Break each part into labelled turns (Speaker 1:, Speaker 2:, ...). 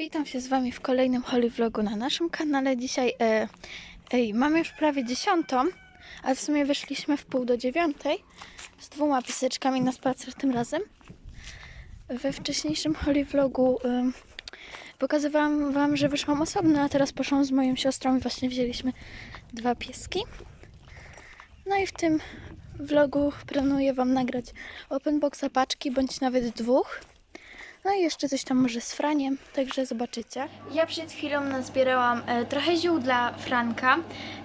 Speaker 1: Witam się z Wami w kolejnym Holy Vlogu na naszym kanale. Dzisiaj e, ej, mamy już prawie dziesiątą, a w sumie wyszliśmy w pół do dziewiątej z dwoma piseczkami na spacer tym razem. We wcześniejszym Holy Vlogu em, pokazywałam Wam, że wyszłam osobno, a teraz poszłam z moją siostrą i właśnie wzięliśmy dwa pieski. No i w tym vlogu planuję Wam nagrać open boxa paczki, bądź nawet dwóch. No i jeszcze coś tam może z Franiem, także zobaczycie. Ja przed chwilą nazbierałam e, trochę ziół dla Franka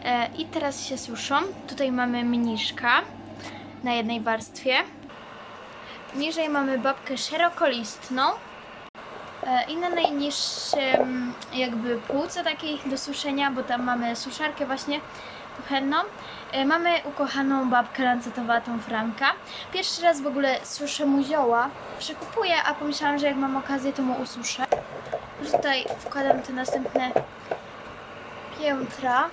Speaker 1: e, i teraz się suszą. Tutaj mamy mniszka na jednej warstwie. Niżej mamy babkę szerokolistną e, i na najniższym jakby półce takiej do suszenia, bo tam mamy suszarkę właśnie kuchenną. E, Mamy ukochaną babkę lancetowatą Franka. Pierwszy raz w ogóle suszę mu zioła. Przekupuję, a pomyślałam, że jak mam okazję, to mu ususzę. Tutaj wkładam te następne piętra.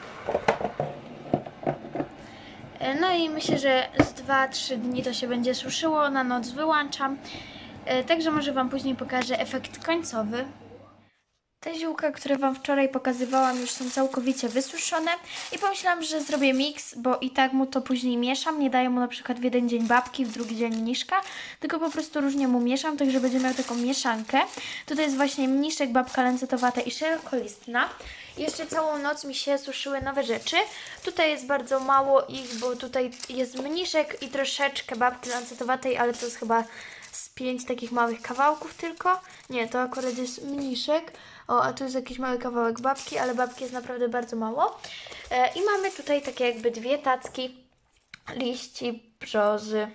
Speaker 1: E, No i myślę, że z 2-3 dni to się będzie suszyło. Na noc wyłączam. E, Także może Wam później pokażę efekt końcowy. Te ziółka, które Wam wczoraj pokazywałam, już są całkowicie wysuszone i pomyślałam, że zrobię miks, bo i tak mu to później mieszam. Nie daję mu na przykład w jeden dzień babki, w drugi dzień mniszka, tylko po prostu różnie mu mieszam, także będzie miał taką mieszankę. Tutaj jest właśnie mniszek, babka lancetowata i szerokolistna. Jeszcze całą noc mi się suszyły nowe rzeczy. Tutaj jest bardzo mało ich, bo tutaj jest mniszek i troszeczkę babki lancetowatej, ale to jest chyba z pięć takich małych kawałków tylko. Nie, to akurat jest mniszek. O, a tu jest jakiś mały kawałek babki, ale babki jest naprawdę bardzo mało. E, I mamy tutaj takie jakby dwie tacki liści brzozy.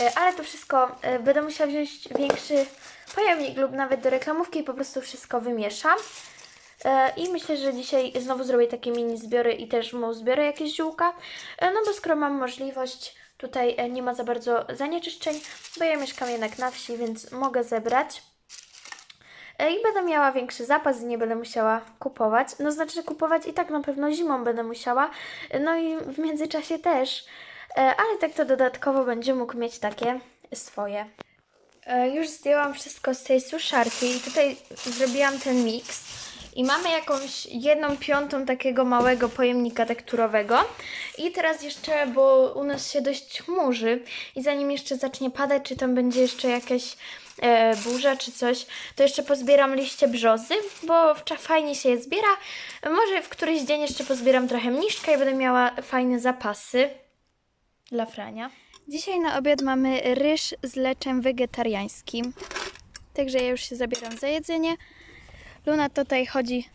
Speaker 1: E, ale to wszystko e, będę musiała wziąć większy pojemnik lub nawet do reklamówki i po prostu wszystko wymieszam. I myślę, że dzisiaj znowu zrobię takie mini zbiory i też mu zbiorę jakieś ziółka. No bo skoro mam możliwość, tutaj nie ma za bardzo zanieczyszczeń, bo ja mieszkam jednak na wsi, więc mogę zebrać. E, I będę miała większy zapas i nie będę musiała kupować. No znaczy kupować i tak na pewno zimą będę musiała. No i w międzyczasie też. E, Ale tak to dodatkowo będzie mógł mieć takie swoje. E, Już zdjęłam wszystko z tej suszarki i tutaj zrobiłam ten miks. I mamy jakąś jedną piątą takiego małego pojemnika tekturowego. I teraz jeszcze, bo u nas się dość chmurzy i zanim jeszcze zacznie padać, czy tam będzie jeszcze jakaś e, burza czy coś, to jeszcze pozbieram liście brzozy, bo fajnie się je zbiera. Może w któryś dzień jeszcze pozbieram trochę mniszka i będę miała fajne zapasy dla Frania. Dzisiaj na obiad mamy ryż z leczem wegetariańskim. Także ja już się zabieram za jedzenie. Luna tutaj chodzi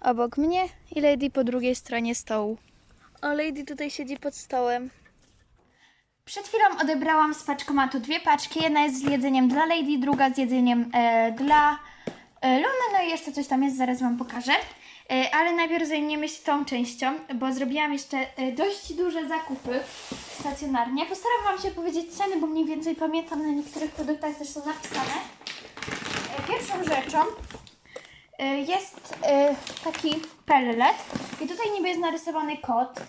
Speaker 1: obok mnie i Lady po drugiej stronie stołu. O, Lady tutaj siedzi pod stołem. Przed chwilą odebrałam z paczkomatu dwie paczki. Jedna jest z jedzeniem dla Lady, druga z jedzeniem e, dla e, Luny. No i jeszcze coś tam jest, zaraz Wam pokażę. E, ale najpierw zajmiemy się tą częścią, bo zrobiłam jeszcze e, dość duże zakupy stacjonarnie. Postaram Wam się powiedzieć ceny, bo mniej więcej pamiętam, na niektórych produktach też są napisane. E, pierwszą rzeczą e, jest e, taki pellet i tutaj niby jest narysowany kot.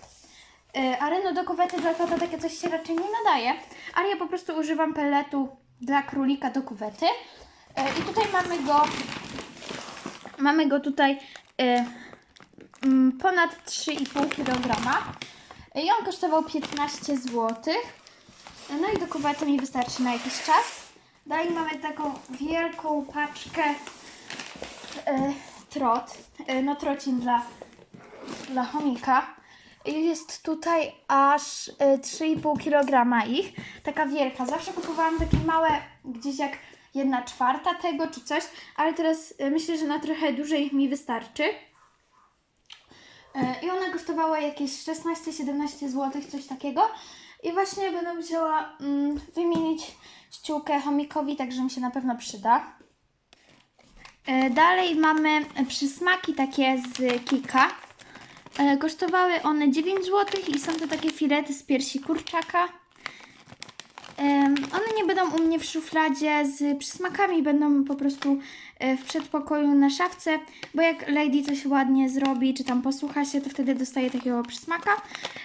Speaker 1: E, Ale no do kuwety dla kota takie coś się raczej nie nadaje. Ale ja po prostu używam pelletu dla królika do kuwety. E, I tutaj mamy go. Mamy go tutaj e, mm, ponad 3,5 kg. I on kosztował 15 zł. No i do kuwety mi wystarczy na jakiś czas. Dalej mamy taką wielką paczkę trot. No trocin dla, dla chomika. Jest tutaj aż e, 3,5 kg ich. Taka wielka. Zawsze kupowałam takie małe, gdzieś jak 1 czwarta tego czy coś, ale teraz e, myślę, że na trochę dłużej mi wystarczy. E, I ona kosztowała jakieś 16-17 zł, coś takiego. I właśnie będę musiała mm, wymienić ściółkę chomikowi, także mi się na pewno przyda. E, Dalej mamy przysmaki takie z Kika. E, Kosztowały one 9 zł i są to takie filety z piersi kurczaka. One nie będą u mnie w szufladzie z przysmakami, będą po prostu e, w przedpokoju na szafce, bo jak Lady coś ładnie zrobi, czy tam posłucha się, to wtedy dostaje takiego przysmaka.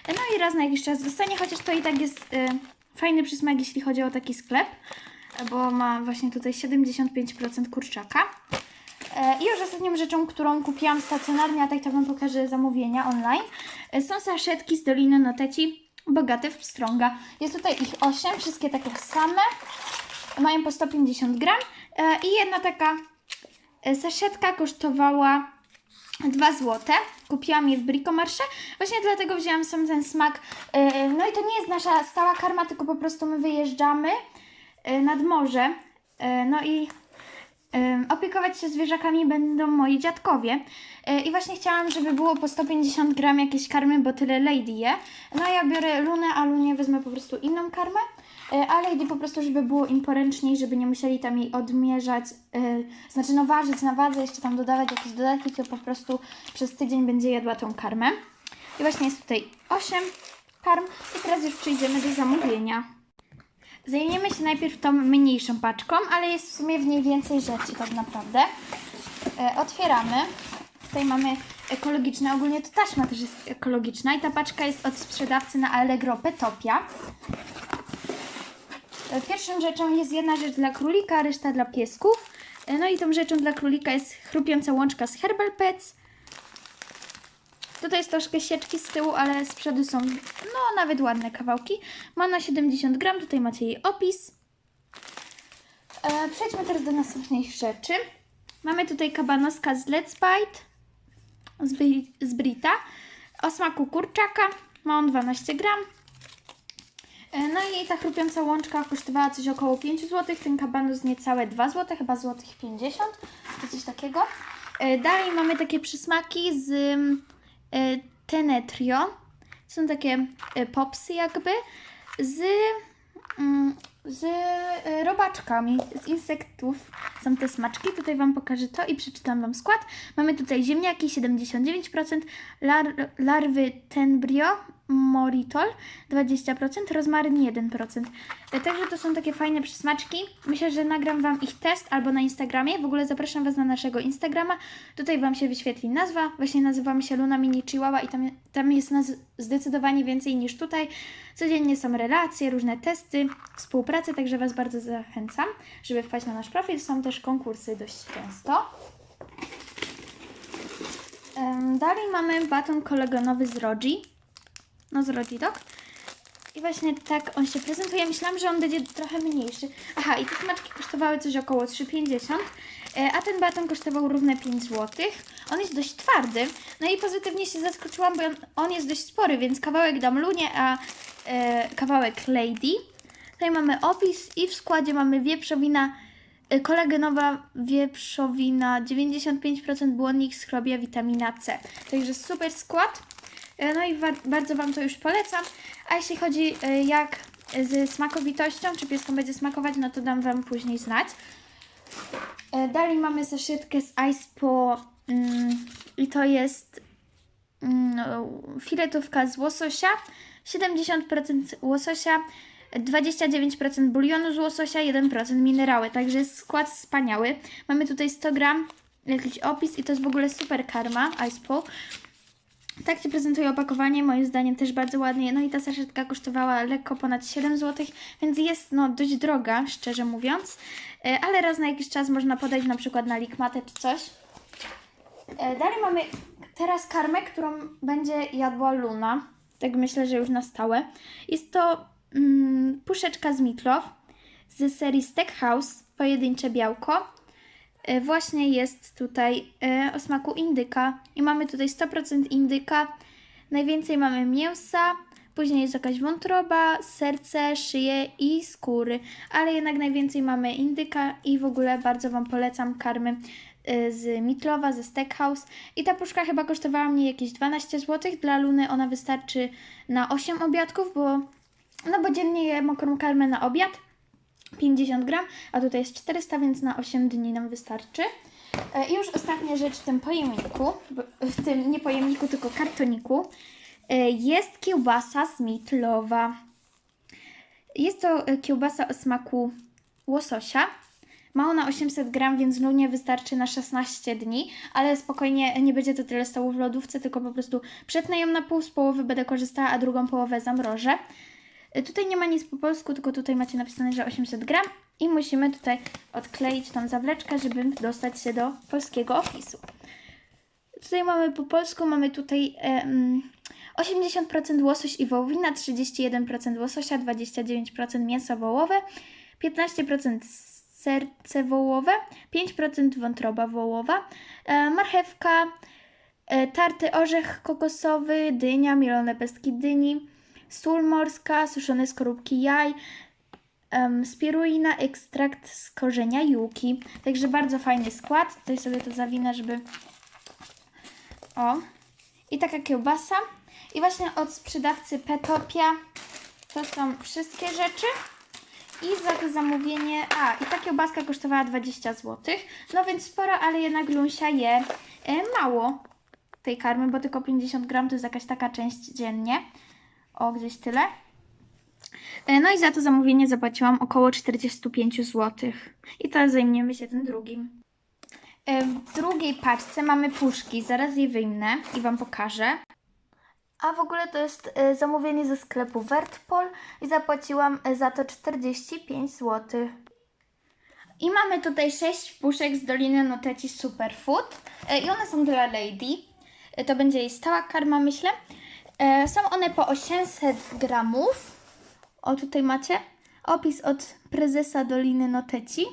Speaker 1: No i raz na jakiś czas dostanie, chociaż to i tak jest e, fajny przysmak, jeśli chodzi o taki sklep, bo ma właśnie tutaj 75% kurczaka. E, I już ostatnią rzeczą, którą kupiłam stacjonarnie, a tak to Wam pokażę zamówienia online, e, są saszetki z Doliny Noteci Bogate w Pstrąga. Jest tutaj ich 8, wszystkie takie same, mają po 150 gram e, i jedna taka saszetka kosztowała 2 zł. Kupiłam je w Bricomarsze. Właśnie dlatego wzięłam sam ten smak. No i to nie jest nasza stała karma, tylko po prostu my wyjeżdżamy nad morze. No i opiekować się zwierzakami będą moi dziadkowie. E, I właśnie chciałam, żeby było po 150 gram jakieś karmy, bo tyle Lady je. No ja biorę Lunę, a Lunie wezmę po prostu inną karmę. E, A Lady po prostu, żeby było im poręczniej, żeby nie musieli tam jej odmierzać, e, znaczy no ważyć na wadze, jeszcze tam dodawać jakieś dodatki, to po prostu przez tydzień będzie jadła tą karmę. I właśnie jest tutaj 8 karm i teraz już przejdziemy do zamówienia. Zajmiemy się najpierw tą mniejszą paczką, ale jest w sumie w niej więcej rzeczy tak naprawdę. E, otwieramy. Tutaj mamy ekologiczne, ogólnie to taśma też jest ekologiczna i ta paczka jest od sprzedawcy na Allegro Petopia. E, Pierwszą rzeczą jest jedna rzecz dla królika, reszta dla piesków. E, No i tą rzeczą dla królika jest chrupiąca łączka z Herbal Pets. Tutaj jest troszkę sieczki z tyłu, ale z przodu są no nawet ładne kawałki. Ma na 70 gram, tutaj macie jej opis. E, przejdźmy teraz do następnej rzeczy. Mamy tutaj kabanoska z Let's Bite z, z Brita o smaku kurczaka. Ma on 12 gram. E, No i ta chrupiąca łączka kosztowała coś około 5 zł, ten kabanus niecałe 2 zł, chyba złotych 50, czy coś takiego. E, Dalej mamy takie przysmaki z Tenetrio. Są takie e, popsy jakby z, mm, z e, robaczkami, z insektów. Są te smaczki. Tutaj Wam pokażę to i przeczytam Wam skład. Mamy tutaj ziemniaki 79%, lar, larwy Tenbrio, moritol 20%, rozmaryn 1%. E, Także to są takie fajne przysmaczki. Myślę, że nagram Wam ich test albo na Instagramie. W ogóle zapraszam Was na naszego Instagrama. Tutaj Wam się wyświetli nazwa. Właśnie nazywamy się Luna Mini Chihuahua i tam, tam jest nas zdecydowanie więcej niż tutaj. Codziennie są relacje, różne testy, współpracy, także Was bardzo zachęcam, żeby wpaść na nasz profil. Są też konkursy dość często. Dalej mamy baton kolegonowy z Rogi. No z Rogi Dog. I właśnie tak on się prezentuje. Myślałam, że on będzie trochę mniejszy. Aha, i te smaczki kosztowały coś około 3,50, e, a ten baton kosztował równe 5 zł. On jest dość twardy. No i pozytywnie się zaskoczyłam, bo on, on jest dość spory, więc kawałek dam Lunie, a e, kawałek Lady. Tutaj mamy opis i w składzie mamy wieprzowina kolagenowa wieprzowina, 95% błonnik, skrobia, witamina C. Także super skład. E, No i bardzo Wam to już polecam. A jeśli chodzi e, jak z smakowitością, czy pieskom będzie smakować, no to dam Wam później znać. Dalej mamy zaszytkę z Ice po mm, i to jest mm, filetówka z łososia, 70% łososia, 29% bulionu z łososia, 1% minerały, także jest skład wspaniały. Mamy tutaj 100 gram, jakiś opis i to jest w ogóle super karma Ice Po. Tak się prezentuje opakowanie, moim zdaniem też bardzo ładnie. No i ta saszetka kosztowała lekko ponad 7 zł, więc jest no dość droga, szczerze mówiąc. E, Ale raz na jakiś czas można podać na przykład na likmatę czy coś. E, Dalej mamy teraz karmę, którą będzie jadła Luna. Tak myślę, że już na stałe. Jest to mm, puszeczka z Mitlow z serii Steakhouse, pojedyncze białko. E, Właśnie jest tutaj e, o smaku indyka i mamy tutaj 100% indyka. Najwięcej mamy mięsa, później jest jakaś wątroba, serce, szyję i skóry, ale jednak najwięcej mamy indyka i w ogóle bardzo Wam polecam karmy e, z Mitlowa, ze Steakhouse. I ta puszka chyba kosztowała mnie jakieś 12 zł. Dla Luny ona wystarczy na 8 obiadków, bo, no bo dziennie je mokrą karmę na obiad. 50 gram, a tutaj jest 400, więc na 8 dni nam wystarczy. E, I już ostatnia rzecz w tym pojemniku, w tym nie pojemniku, tylko kartoniku, e, jest kiełbasa z mitlowa. Jest to e, kiełbasa o smaku łososia. Ma ona 800 gram, więc Lunie wystarczy na 16 dni, ale spokojnie nie będzie to tyle stało w lodówce, tylko po prostu przetnę ją na pół, z połowy będę korzystała, a drugą połowę zamrożę. Y, Tutaj nie ma nic po polsku, tylko tutaj macie napisane, że 800 gram. I musimy tutaj odkleić tą zawleczkę, żeby dostać się do polskiego opisu. Tutaj mamy po polsku, mamy tutaj em, 80% łosoś i wołowina, 31% łososia, 29% mięso wołowe, 15% serce wołowe, 5% wątroba wołowa, e, marchewka, e, tarty orzech kokosowy, dynia, mielone pestki dyni, sól morska, suszone skorupki jaj, em, spiruina, ekstrakt z korzenia juki. Także bardzo fajny skład. Tutaj sobie to zawinę, żeby... O. I taka kiełbasa. I właśnie od sprzedawcy Petopia to są wszystkie rzeczy. I za to zamówienie... A, i ta kiełbaska kosztowała 20 zł. No więc sporo, ale jednak Lunsia je e, mało tej karmy, bo tylko 50 gram to jest jakaś taka część dziennie. O, gdzieś tyle. E, No i za to zamówienie zapłaciłam około 45 zł. I teraz zajmiemy się tym drugim. E, W drugiej paczce mamy puszki. Zaraz je wyjmę i Wam pokażę. A w ogóle to jest e, zamówienie ze sklepu Wertpol i zapłaciłam za to 45 zł. I mamy tutaj 6 puszek z Doliny Noteci Superfood i one są dla Lady. To będzie jej stała karma, myślę. E, Są one po 800 gramów. O, tutaj macie opis od prezesa Doliny Noteci.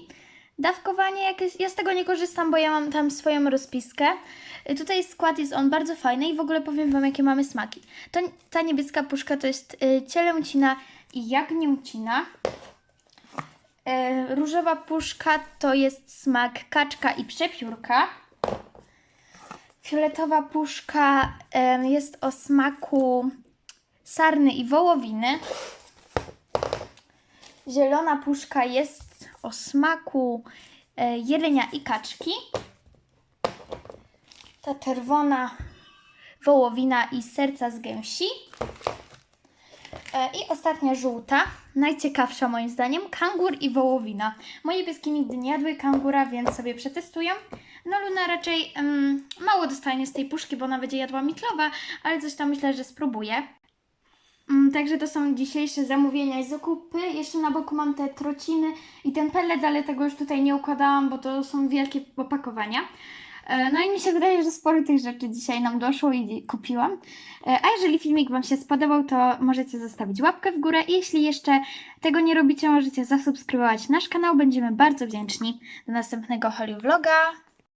Speaker 1: Dawkowanie jakieś, ja z tego nie korzystam, bo ja mam tam swoją rozpiskę. Y, Tutaj skład jest on bardzo fajny i w ogóle powiem Wam, jakie mamy smaki. To, ta niebieska puszka to jest y, cielęcina i jagnięcina. Różowa puszka to jest smak kaczka i przepiórka. Fioletowa puszka jest o smaku sarny i wołowiny. Zielona puszka jest o smaku e, jelenia i kaczki. Ta czerwona wołowina i serca z gęsi. E, I ostatnia żółta, najciekawsza moim zdaniem, kangur i wołowina. Moje pieski nigdy nie jadły kangura, więc sobie przetestuję. No Luna raczej mało dostanie z tej puszki, bo ona będzie jadła mitlowa, ale coś tam myślę, że spróbuję. Mm, Także to są dzisiejsze zamówienia i zakupy. Jeszcze na boku mam te trociny i ten pellet, ale tego już tutaj nie układałam, bo to są wielkie opakowania. E, No i mi się wydaje, że sporo tych rzeczy dzisiaj nam doszło i kupiłam. E, A jeżeli filmik Wam się spodobał, to możecie zostawić łapkę w górę. I jeśli jeszcze tego nie robicie, możecie zasubskrybować nasz kanał. Będziemy bardzo wdzięczni. Do następnego Holly Vloga.